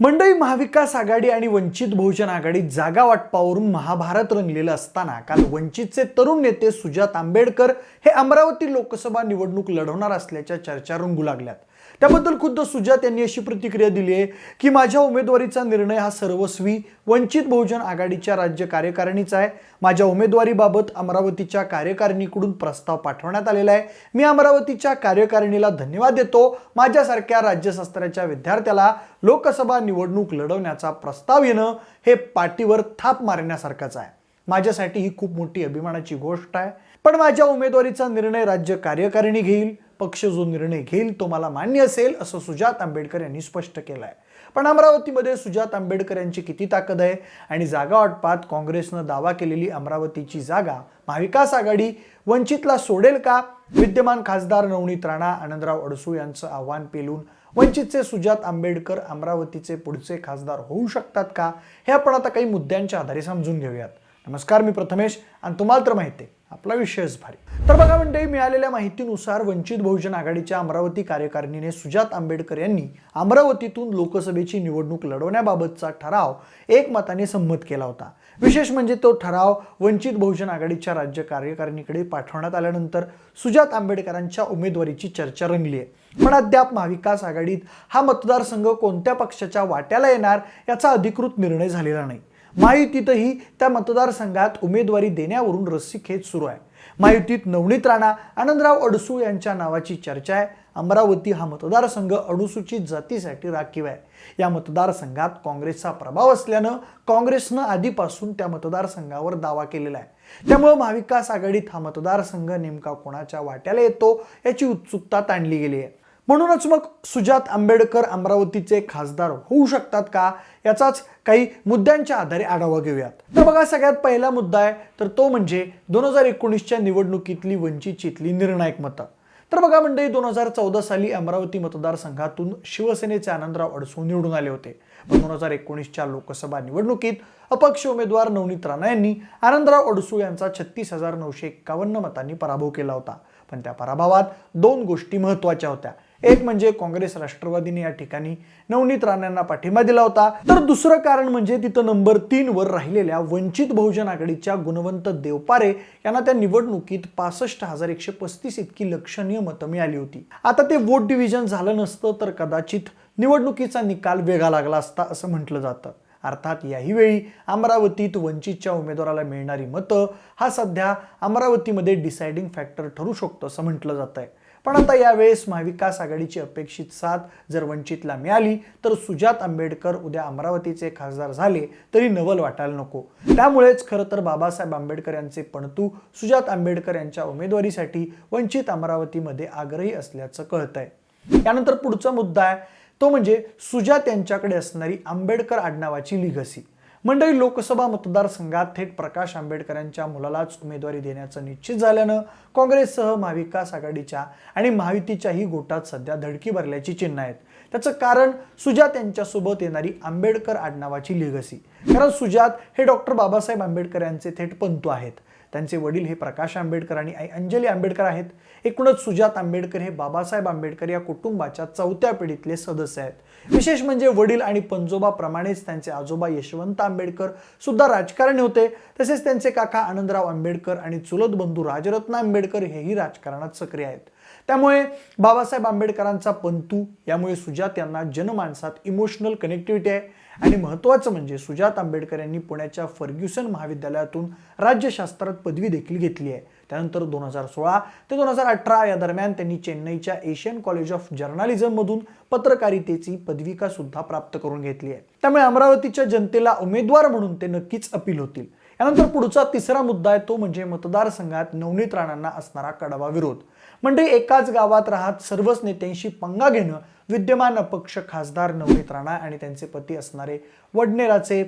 मंडई महाविकास आघाडी आणि वंचित बहुजन आघाडीत जागा वाटपावरून महाभारत रंगलेलं असताना काल वंचितचे तरुण नेते सुजात आंबेडकर हे अमरावती लोकसभा निवडणूक लढवणार असल्याच्या चर्चा रंगू लागल्यात. त्याबद्दल खुद्द सुजात यांनी अशी प्रतिक्रिया दिली आहे की माझ्या उमेदवारीचा निर्णय हा सर्वस्वी वंचित बहुजन आघाडीच्या राज्य कार्यकारिणीचा आहे. माझ्या उमेदवारीबाबत अमरावतीच्या कार्यकारिणीकडून प्रस्ताव पाठवण्यात आलेला आहे. मी अमरावतीच्या कार्यकारिणीला धन्यवाद देतो. माझ्यासारख्या राज्यशास्त्राच्या विद्यार्थ्याला लोकसभा निवडणूक लढवण्याचा प्रस्ताव येणं हे पाठीवर थाप मारण्यासारखंच आहे. माझ्यासाठी ही खूप मोठी अभिमानाची गोष्ट आहे. पण माझ्या उमेदवारीचा निर्णय राज्य कार्यकारिणी घेईल. पक्ष जो निर्णय घेईल तो मला मान्य असेल असं सुजात आंबेडकर यांनी स्पष्ट केलं आहे पण अमरावतीमध्ये सुजात आंबेडकर यांची किती ताकद आहे आणि जागा वाटपात काँग्रेसनं दावा केलेली अमरावतीची जागा महाविकास आघाडी वंचितला सोडेल का? विद्यमान खासदार नवनीत राणा आनंदराव अडसू यांचं आव्हान पेलून वंचितचे सुजात आंबेडकर अमरावतीचे पुढचे खासदार होऊ शकतात का? हे आपण आता काही मुद्द्यांच्या आधारे समजून घेऊयात. नमस्कार मी प्रथमेश आणि तुम्हाला तर माहिती आहे. आपला विषयच भारी. तर बघा म्हणते मिळालेल्या माहितीनुसार वंचित बहुजन आघाडीच्या अमरावती कार्यकारिणीने सुजात आंबेडकर यांनी अमरावतीतून लोकसभेची निवडणूक लढवण्याबाबतचा ठराव एकमताने संमत केला होता. विशेष म्हणजे तो ठराव वंचित बहुजन आघाडीच्या राज्य कार्यकारिणीकडे पाठवण्यात आल्यानंतर सुजात आंबेडकरांच्या उमेदवारीची चर्चा रंगली आहे. पण अद्याप महाविकास आघाडीत हा मतदारसंघ कोणत्या पक्षाच्या वाट्याला येणार याचा अधिकृत निर्णय झालेला नाही. महायुतीतही त्या मतदारसंघात उमेदवारी देण्यावरून रस्सीखेच सुरू आहे. महायुतीत नवनीत राणा आनंदराव अडसू यांच्या नावाची चर्चा आहे. अमरावती हा मतदारसंघ अनुसूचित जातीसाठी राखीव आहे. या मतदारसंघात काँग्रेसचा प्रभाव असल्यानं काँग्रेसनं आधीपासून त्या मतदारसंघावर दावा केलेला आहे. त्यामुळं महाविकास आघाडीत हा मतदारसंघ नेमका कोणाच्या वाट्याला येतो याची उत्सुकता ताणली गेली आहे. म्हणूनच मग सुजात आंबेडकर अमरावतीचे खासदार होऊ शकतात का? याचाच काही मुद्द्यांच्या आधारे आढावा घेऊयात. तर बघा सगळ्यात पहिला मुद्दा आहे तर तो म्हणजे दोन हजार एकोणीसच्या निवडणुकीतली वंचितचीतली निर्णायक मतं. तर बघा मंडळी दोन हजार चौदा साली अमरावती मतदारसंघातून शिवसेनेचे आनंदराव अडसू निवडून आले होते. पण दोन हजार एकोणीसच्या लोकसभा निवडणुकीत अपक्ष उमेदवार नवनीत राणा यांनी आनंदराव अडसू यांचा छत्तीस हजार नऊशे एक्कावन्न मतांनी पराभव केला होता. पण त्या पराभवात दोन गोष्टी महत्त्वाच्या होत्या. एक म्हणजे काँग्रेस राष्ट्रवादीने या ठिकाणी नवनीत राणांना पाठिंबा दिला होता. तर दुसरं कारण म्हणजे तिथं नंबर तीन वर राहिलेल्या वंचित बहुजन आघाडीच्या गुणवंत देवपारे यांना त्या निवडणुकीत पासष्ट हजार एकशे पस्तीस इतकी लक्षणीय मतं मिळाली होती. आता ते वोट डिव्हिजन झालं नसतं तर कदाचित निवडणुकीचा निकाल वेगळा लागला असता असं म्हटलं जातं. अर्थात याही वेळी अमरावतीत वंचितच्या उमेदवाराला मिळणारी मतं हा सध्या अमरावतीमध्ये डिसाइडिंग फॅक्टर ठरू शकतो असं म्हटलं जात आहे पण आता यावेळेस महाविकास आघाडीची अपेक्षित साथ जर वंचितला मिळाली तर सुजात आंबेडकर उद्या अमरावतीचे खासदार झाले तरी नवल वाटायला नको. त्यामुळेच खरं तर बाबासाहेब आंबेडकर यांचे पणतू सुजात आंबेडकर यांच्या उमेदवारीसाठी वंचित अमरावतीमध्ये आग्रही असल्याचं कळतंय. त्यानंतर पुढचा मुद्दा आहे तो म्हणजे सुजात यांच्याकडे असणारी आंबेडकर आडनावाची लिगसी. मंडळी लोकसभा मतदारसंघात थेट प्रकाश आंबेडकरांच्या मुलालाच उमेदवारी देण्याचं निश्चित झाल्यानं काँग्रेससह महाविकास आघाडीच्या आणि महायुतीच्याही गोटात सध्या धडकी भरल्याची चिन्ह आहेत. त्याचं कारण सुजात यांच्यासोबत येणारी आंबेडकर आडनावाची लिगसी कारण सुजात हे डॉक्टर बाबासाहेब आंबेडकर यांचे थेट पंतू आहेत. त्यांचे वडील हे प्रकाश आंबेडकर आणि आई अंजली आंबेडकर आहेत. एकूणच सुजात आंबेडकर हे बाबासाहेब आंबेडकर या कुटुंबाच्या चौथ्या पिढीतले सदस्य आहेत. विशेष म्हणजे वडील आणि पंजोबाप्रमाणेच त्यांचे आजोबा यशवंत आंबेडकर सुद्धा राजकारणी होते. तसेच त्यांचे काका आनंदराव आंबेडकर आणि चुलत बंधू राजरत्न आंबेडकर हेही राजकारणात सक्रिय आहेत. त्यामुळे बाबासाहेब आंबेडकरांचा पंतू यामुळे सुजात यांना जनमानसात इमोशनल कनेक्टिव्हिटी आहे. आणि महत्त्वाचं म्हणजे सुजात आंबेडकर यांनी पुण्याच्या फर्ग्युसन महाविद्यालयातून राज्यशास्त्रात पदवी देखील घेतली आहे. त्यानंतर दोन हजार सोळा ते दोन हजार अठरा या दरम्यान त्यांनी चेन्नईच्या एशियन कॉलेज ऑफ जर्नालिझममधून पत्रकारितेची पदविका सुद्धा प्राप्त करून घेतली आहे. त्यामुळे अमरावतीच्या जनतेला उमेदवार म्हणून ते नक्कीच अपील होतील. यानंतर पुढचा तिसरा मुद्दा आहे तो म्हणजे मतदारसंघात नवनीत राणांना असणारा कडवा विरोध. म्हणजे एकाच गावात राहत सर्वच नेत्यांशी पंगा घेणं विद्यमान अपक्ष खासदार नवनीत राणा आणि त्यांचे पती असणारे वडनेराचे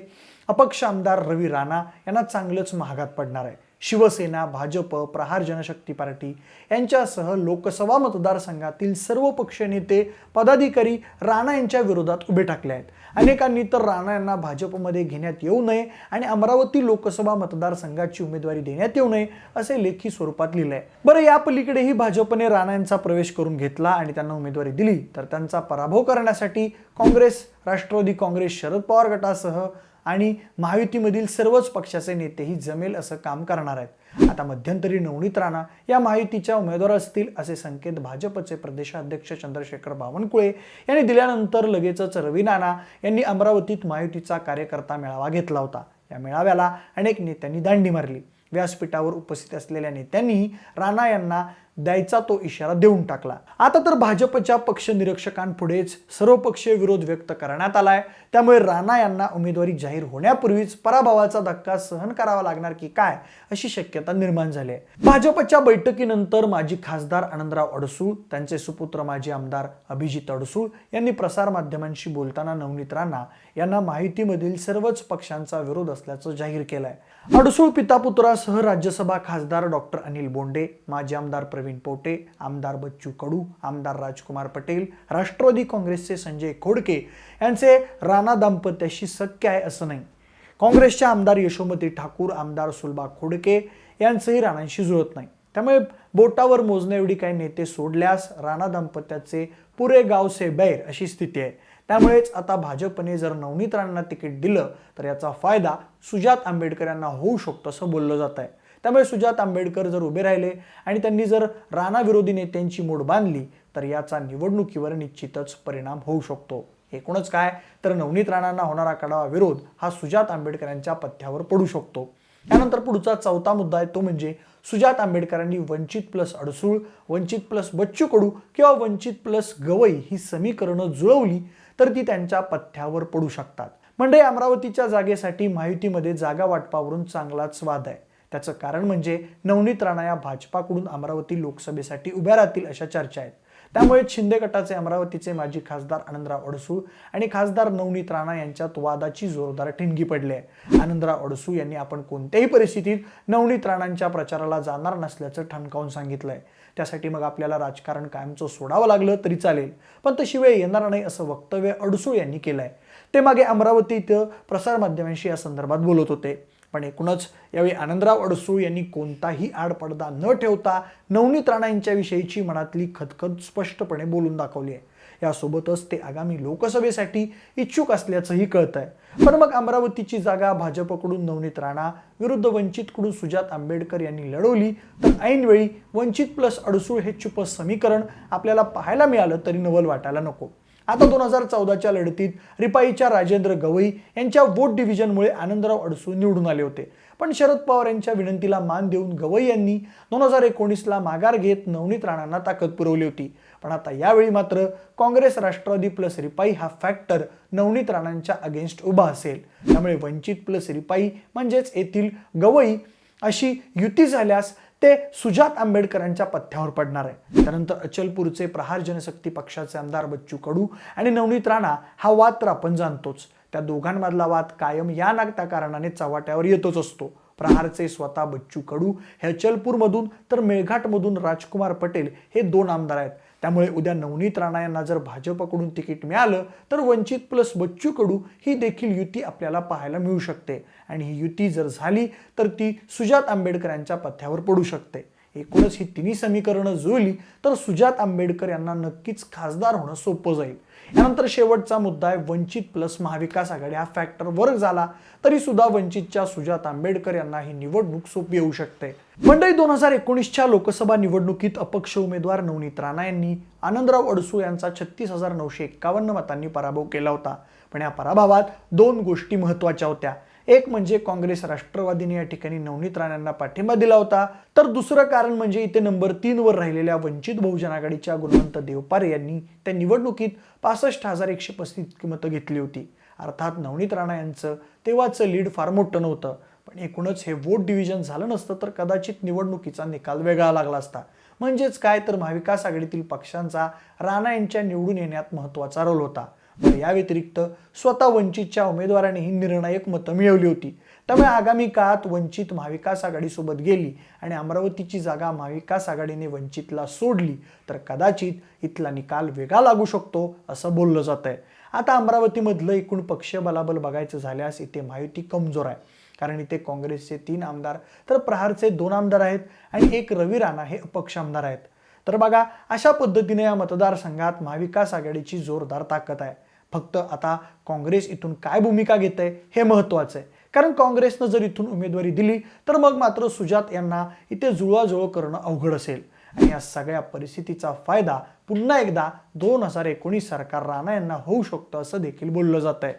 अपक्ष आमदार रवी राणा यांना चांगलंच महागात पडणार आहे. शिवसेना भाजप प्रहार जनशक्ती पार्टी यांच्यासह लोकसभा मतदारसंघातील सर्व पक्ष नेते पदाधिकारी राणा यांच्या विरोधात उभे ठाकले आहेत. अनेकांनी तर राणा यांना भाजपमध्ये घेण्यात येऊ नये आणि अमरावती लोकसभा मतदारसंघाची उमेदवारी देण्यात येऊ नये असे लेखी स्वरूपात लिहिलंय. बरं या पलीकडेही भाजपने राणा यांचा प्रवेश करून घेतला आणि त्यांना उमेदवारी दिली तर त्यांचा पराभव करण्यासाठी काँग्रेस राष्ट्रवादी काँग्रेस शरद पवार गटासह आणि महायुतीमधील सर्वच पक्षाचे नेतेही जमेल असं काम करणार आहेत. आता मध्यंतरी नवनीत राणा या महायुतीच्या उमेदवार असतील असे संकेत भाजपचे प्रदेशाध्यक्ष चंद्रशेखर बावनकुळे यांनी दिल्यानंतर लगेचच रवी नाना यांनी अमरावतीत महायुतीचा कार्यकर्ता मेळावा घेतला होता. या मेळाव्याला अनेक नेत्यांनी दांडी मारली. व्यासपीठावर उपस्थित असलेल्या नेत्यांनीही राणा यांना द्यायचा तो इशारा देऊन टाकला. आता तर भाजपच्या पक्ष निरीक्षकांपुढेच सर्वपक्षीय विरोध व्यक्त करण्यात आलाय. त्यामुळे राणा यांना उमेदवारी जाहीर होण्यापूर्वीच पराभवाचा धक्का सहन करावा लागणार की काय अशी शक्यता निर्माण झाली आहे. भाजपच्या बैठकीनंतर माजी खासदार आनंदराव अडसूळ त्यांचे सुपुत्र माजी आमदार अभिजित अडसूळ यांनी प्रसारमाध्यमांशी बोलताना नवनीत राणा यांना माहितीमधील सर्वच पक्षांचा विरोध असल्याचं जाहीर केलंय. अडसूळ पितापुत्रासह राज्यसभा खासदार डॉक्टर अनिल बोंडे माजी आमदार प्रवीण पोटे आमदार बच्चू कडू आमदार राजकुमार पटेल राष्ट्रवादी काँग्रेसचे संजय खोडके यांचे राणा दाम्पत्याशी सख्य आहे असं नाही. काँग्रेसच्या आमदार यशोमती ठाकूर आमदार सुलभा खोडके यांचंही राणांशी जुळत नाही. त्यामुळे बोटावर मोजण्याएवढी काही नेते सोडल्यास राणा दाम्पत्याचे पुरे गावसे बैर अशी स्थिती आहे. त्यामुळेच आता भाजपने जर नवनीत राणांना तिकीट दिलं तर याचा फायदा सुजात आंबेडकर यांना होऊ शकतो असं बोललं जात आहे. त्यामुळे सुजात आंबेडकर जर उभे राहिले आणि त्यांनी जर राणा विरोधी नेत्यांची मूड बांधली तर याचा निवडणुकीवर निश्चितच परिणाम होऊ शकतो. एकूणच काय? तर नवनीत राणांना होणारा कडावा विरोध हा सुजात आंबेडकरांच्या पथ्यावर पडू शकतो. त्यानंतर पुढचा चौथा मुद्दा आहे तो म्हणजे सुजात आंबेडकरांनी वंचित प्लस अडसूळ वंचित प्लस बच्चू कडू किंवा वंचित प्लस गवई ही समीकरणं जुळवली तर ती त्यांच्या पथ्यावर पडू शकतात. म्हणजे अमरावतीच्या जागेसाठी माहितीमध्ये जागा वाटपावरून चांगलाच वाद आहे. त्याचं कारण म्हणजे नवनीत राणा या भाजपाकडून अमरावती लोकसभेसाठी उभ्या राहतील अशा चर्चा आहेत. त्यामुळे शिंदे गटाचे अमरावतीचे माजी खासदार आनंदराव अडसूळ आणि खासदार नवनीत राणा यांच्यात वादाची जोरदार ठिणगी पडली आहे. आनंदराव अडसू यांनी आपण कोणत्याही परिस्थितीत नवनीत राणांच्या प्रचाराला जाणार नसल्याचं ठणकावून सांगितलंय. त्यासाठी मग आपल्याला राजकारण कायमचं सोडावं लागलं तरी चालेल पण तशी वेळ येणार नाही असं वक्तव्य अडसूळ यांनी केलंय. ते मागे अमरावती इथं प्रसारमाध्यमांशी या संदर्भात बोलत होते. पण एकूणच यावेळी आनंदराव अडसूळ यांनी कोणताही आडपडदा न ठेवता नवनीत राणा यांच्याविषयीची मनातली खतखत स्पष्टपणे बोलून दाखवली आहे. यासोबतच ते आगामी लोकसभेसाठी इच्छुक असल्याचंही कळत आहे पण मग अमरावतीची जागा भाजपकडून नवनीत राणा विरुद्ध वंचितकडून सुजात आंबेडकर यांनी लढवली तर ऐनवेळी वंचित प्लस अडसूळ हे चुप समीकरण आपल्याला पाहायला मिळालं तरी नवल वाटायला नको. आता दोन हजार चौदाच्या लढतीत रिपाईच्या राजेंद्र गवई यांच्या वोट डिव्हिजनमुळे आनंदराव अडसू निवडून आले होते. पण शरद पवार यांच्या विनंतीला मान देऊन गवई यांनी दोन हजार एकोणीसला माघार घेत नवनीत राणांना ताकद पुरवली होती. पण आता यावेळी मात्र काँग्रेस राष्ट्रवादी प्लस रिपाई हा फॅक्टर नवनीत राणांच्या अगेन्स्ट उभा असेल. त्यामुळे वंचित प्लस रिपाई म्हणजेच येथील गवई अशी युती झाल्यास ते सुजात आंबेडकरांच्या पथ्यावर पडणार आहे. त्यानंतर अचलपूरचे प्रहार जनशक्ती पक्षाचे आमदार बच्चू कडू आणि नवनीत राणा हा वाद तर आपण जाणतोच. त्या दोघांमधला वाद कायम या नागत्या कारणाने चव्हाट्यावर येतोच असतो. प्रहारचे स्वतः बच्चू कडू हे अचलपूरमधून तर मेळघाटमधून राजकुमार पटेल हे दोन आमदार आहेत. त्यामुळे उद्या नवनीत राणा यांना जर भाजपकडून तिकीट मिळालं तर वंचित प्लस बच्चू कडू ही देखील युती आपल्याला पाहायला मिळू शकते. आणि ही युती जर झाली तर ती सुजात आंबेडकरांच्या पथ्यावर पडू शकते. एकूणच ही तिन्ही समीकरणं जुळली तर सुजात आंबेडकर यांना नक्कीच खासदार होणं सोपं जाईल. यानंतर शेवटचा मुद्दा आहे वंचित प्लस महाविकास आघाडी. हा फॅक्टर वर्क झाला तरी सुद्धा वंचितच्या सुजात आंबेडकर यांना ही निवडणूक सोपी येऊ शकते. मंडळी दोन हजार एकोणीसच्या लोकसभा निवडणुकीत अपक्ष उमेदवार नवनीत राणा यांनी आनंदराव अडसू यांचा छत्तीस हजार नऊशे एक्कावन्न मतांनी पराभव केला होता. पण या पराभवात दोन गोष्टी महत्त्वाच्या होत्या. एक म्हणजे काँग्रेस राष्ट्रवादीने या ठिकाणी नवनीत राणांना पाठिंबा दिला होता. तर दुसरं कारण म्हणजे इथे नंबर तीन वर राहिलेल्या वंचित बहुजन आघाडीच्या गुणवंत देवपारे यांनी त्या निवडणुकीत पासष्ट हजार एकशे पस्तीस मतं घेतली होती. अर्थात नवनीत राणा यांचं तेव्हाचं लीड फार मोठं नव्हतं. पण एकूणच हे वोट डिव्हिजन झालं नसतं तर कदाचित निवडणुकीचा निकाल वेगळा लागला असता. म्हणजेच काय तर महाविकास आघाडीतील पक्षांचा राणा यांच्या निवडून येण्यात महत्त्वाचा रोल होता. या व्यतिरिक्त स्वतः वंचितच्या उमेदवारांनीही निर्णायक मतं मिळवली होती. त्यामुळे आगामी काळात वंचित महाविकास आघाडीसोबत गेली आणि अमरावतीची जागा महाविकास आघाडीने वंचितला सोडली तर कदाचित इथला निकाल वेगळा लागू शकतो असं बोललं जात आहे. आता अमरावतीमधलं एकूण पक्ष बलाबल बघायचं झाल्यास इथे महायुती कमजोर आहे. कारण इथे काँग्रेसचे तीन आमदार तर प्रहारचे दोन आमदार आहेत आणि एक रवी राणा हे अपक्ष आमदार आहेत. तर बघा अशा पद्धतीने या मतदारसंघात महाविकास आघाडीची जोरदार ताकद आहे. फक्त आता काँग्रेस इथून काय भूमिका घेत आहे हे महत्त्वाचं आहे. कारण काँग्रेसनं जर इथून उमेदवारी दिली तर मग मात्र सुजात यांना इथे जुळवाजुळव करणं अवघड असेल. आणि या सगळ्या परिस्थितीचा फायदा पुन्हा एकदा दोन हजार एकोणीस सरकार राणा यांना होऊ शकतं असं देखील बोललं जात आहे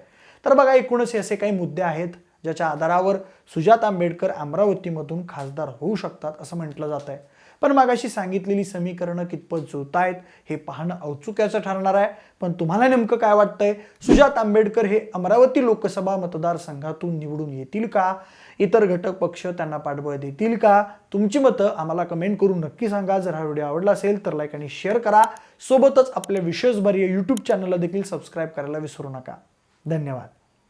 तर बघा एकूणच हे असे काही मुद्दे आहेत ज्याच्या आधारावर सुजात आंबेडकर अमरावतीमधून खासदार होऊ शकतात असं म्हटलं जात आहे पण मागाशी सांगितलेली समीकरणं कितपत जुळत आहेत हे पाहणं औत्सुक्याचं ठरणार आहे. पण तुम्हाला नेमकं काय वाटतंय? सुजात आंबेडकर हे अमरावती लोकसभा मतदारसंघातून निवडून येतील का? इतर घटक पक्ष त्यांना पाठबळ देतील का? तुमची मतं आम्हाला कमेंट करून नक्की सांगा. जर हा व्हिडिओ आवडला असेल तर लाईक आणि शेअर करा. सोबतच आपल्या विशेषभर यूट्यूब चॅनलला देखील सबस्क्राईब करायला विसरू नका. धन्यवाद.